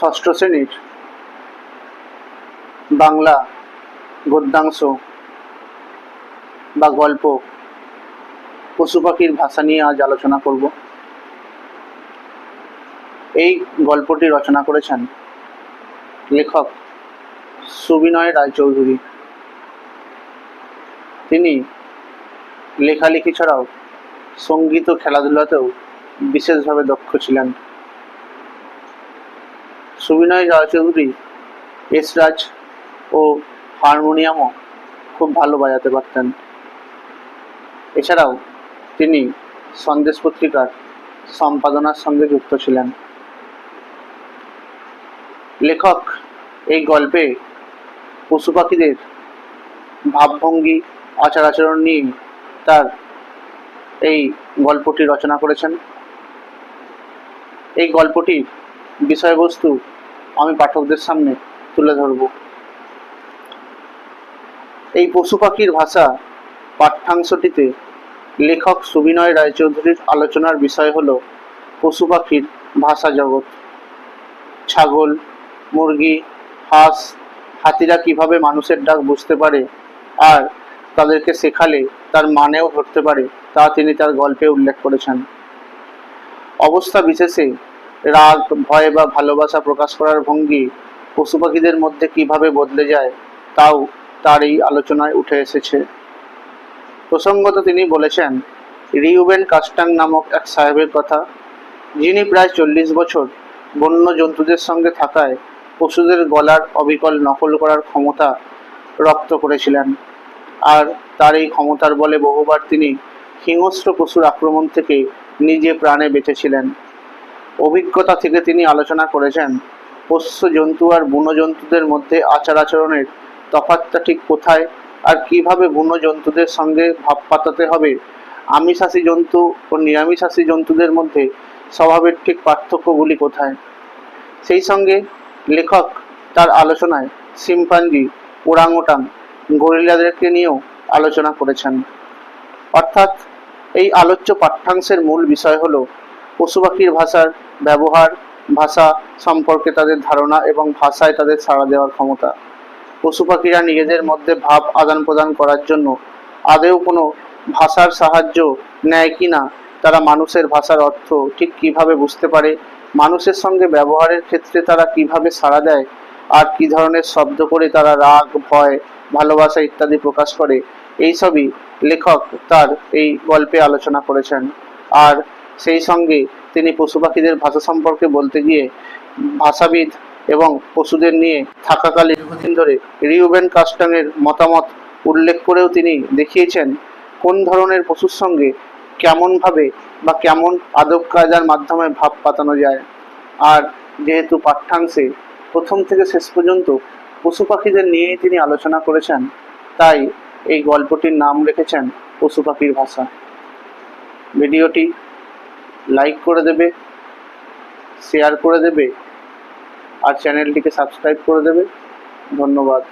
ষষ্ঠ শ্রেণির বাংলা গদ্যাংশ বা গল্প পশু পাখির ভাষা নিয়ে আজ আলোচনা করব। এই গল্পটি রচনা করেছেন লেখক সুবিনয় রায়চৌধুরী। তিনি লেখালেখি ছাড়াও সংগীত ও খেলাধুলাতেও বিশেষভাবে দক্ষ ছিলেন। সুবিনয় রায়চৌধুরী, এসরাজ ও হারমোনিয়ামও খুব ভালো বাজাতে পারতেন। এছাড়াও তিনি সন্দেশ পত্রিকার সম্পাদনার সঙ্গে যুক্ত ছিলেন। লেখক এই গল্পে পশু পাখিদের ভাবভঙ্গি আচার আচরণ নিয়ে তার এই গল্পটি রচনা করেছেন। এই গল্পটির বিষয়বস্তু আমি পাঠকদের সামনে তুলে ধরব। এই পশু পাখির ভাষা পাঠ্যাংশটিতে লেখক সুবিনয় রায়চৌধুরীর আলোচনার বিষয় হল পশু পাখির ভাষা জগৎ। ছাগল, মুরগি, হাঁস, হাতিরা কীভাবে মানুষের ডাক বুঝতে পারে আর তাদেরকে শেখালে তার মানেও ধরতে পারে, তা তিনি তার গল্পে উল্লেখ করেছেন। অবস্থা বিশেষে রাগ, ভয় বা ভালোবাসা প্রকাশ করার ভঙ্গি পশু পাখিদের মধ্যে কীভাবে বদলে যায়, তাও তার এই আলোচনায় উঠে এসেছে। প্রসঙ্গত তিনি বলেছেন, রিউবেন কাস্টাং নামক এক সাহেবের কথা, যিনি প্রায় চল্লিশ বছর বন্য জন্তুদের সঙ্গে থাকায় পশুদের গলার অবিকল নকল করার ক্ষমতা রপ্ত করেছিলেন। আর তার এই ক্ষমতার বলে বহুবার তিনি হিংস্র পশুর আক্রমণ থেকে নিজে প্রাণে বেঁচেছিলেন। অভিজ্ঞতা থেকে তিনি আলোচনা করেছেন পোষ্য জন্তু আর বুনো জন্তুদের মধ্যে আচার আচরণের তফাৎটা ঠিক কোথায় আর কীভাবে বুনো জন্তুদের সঙ্গে ভাব পাতাতে হবে? আমিষাশী জন্তু ও নিরামিষাশী জন্তুদের মধ্যে স্বভাবের ঠিক পার্থক্যগুলি কোথায়? সেই সঙ্গে লেখক তার আলোচনায় সিম্পাঞ্জি ওরাংওটাং গরিলাদেরকে নিয়েও আলোচনা করেছেন। অর্থাৎ এই আলোচ্য পাঠ্যাংশের মূল বিষয় হলো পশু পাখির ভাষার ব্যবহার, ভাষা সম্পর্কে তাদের ধারণা এবং ভাষায় তাদের সাড়া দেওয়ার ক্ষমতা। পশু পাখিরা নিজেদের মধ্যে ভাব আদান প্রদান করার জন্য আদেও কোনো ভাষার সাহায্য নেয় কি না, তারা মানুষের ভাষার অর্থ ঠিক কীভাবে বুঝতে পারে, মানুষের সঙ্গে ব্যবহারের ক্ষেত্রে তারা কীভাবে সাড়া দেয়, আর কি ধরনের শব্দ করে তারা রাগ, ভয়, ভালোবাসা ইত্যাদি প্রকাশ করে, এইসবই লেখক তার এই গল্পে আলোচনা করেছেন। আর সেই সঙ্গে তিনি পশু পাখিদের ভাষা সম্পর্কে বলতে গিয়ে ভাষাবিদ এবং পশুদের নিয়ে থাকাকালীন দীর্ঘদিন ধরে রিউবেন কাস্টাংয়ের মতামত উল্লেখ করেও তিনি দেখিয়েছেন কোন ধরনের পশুর সঙ্গে কেমনভাবে বা কেমন আদব কায়দার মাধ্যমে ভাব পাতানো যায়। আর যেহেতু পাঠ্যাংশে প্রথম থেকে শেষ পর্যন্ত পশু পাখিদের নিয়েই তিনি আলোচনা করেছেন, তাই এই গল্পটির নাম রেখেছেন পশু পাখির ভাষা। ভিডিওটি লাইক করে দেবে শেয়ার করে দেবে আর চ্যানেলটিকে সাবস্ক্রাইব করে দেবে। ধন্যবাদ।